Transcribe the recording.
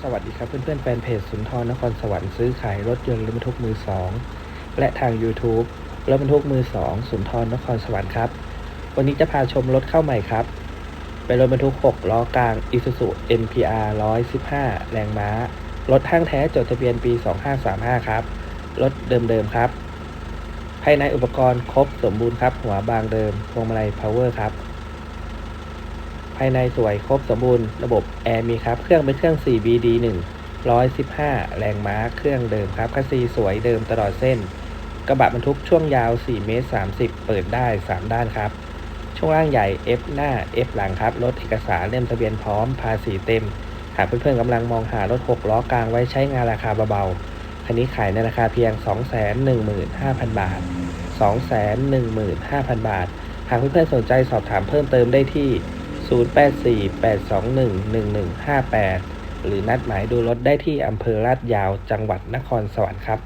สวัสดีครับเพื่อนๆแฟนเพจสุนทรนครสวรรค์ซื้อขายรถยนต์รถบรรทุกมือสองและทาง YouTube รถบรรทุกมือสองสุนทรนครสวรรค์ครับ วันนี้จะพาชมรถเข้าใหม่ครับ เป็นรถบรรทุก 6 ล้อกลาง Isuzu NPR 115 แรงม้า รถห้างแท้จดทะเบียนปี 2535 ครับ รถเดิมๆครับ ภายในอุปกรณ์ครบสมบูรณ์ครับ หัวบางเดิมพวงมาลัย power ครับ ภายในสวยครบสมบูรณ์ระบบแอร์มีครับ เครื่องเป็นเครื่อง 4BD1 115 แรงม้าเครื่องเดิมครับคัสซีสวยเดิมตลอดเส้น กระบะบรรทุกช่วงยาว 4 เมตร 30 เปิดได้ 3 ด้านครับ ช่วงล่างใหญ่ F หน้า F หลังครับ รถเอกสารเล่มทะเบียนพร้อม ภาษีเต็ม หากเพื่อนๆกำลังมองหารถ 6 ล้อกลางไว้ใช้งานราคาเบาๆ คันนี้ขายในราคาเพียง 215,000 บาท 215,000 บาท หากเพื่อนๆสนใจสอบถามเพิ่มเติมได้ที่ 0848211158 หรือนัดหมายดูรถได้ที่อำเภอลาดยาวจังหวัดนครสวรรค์ครับ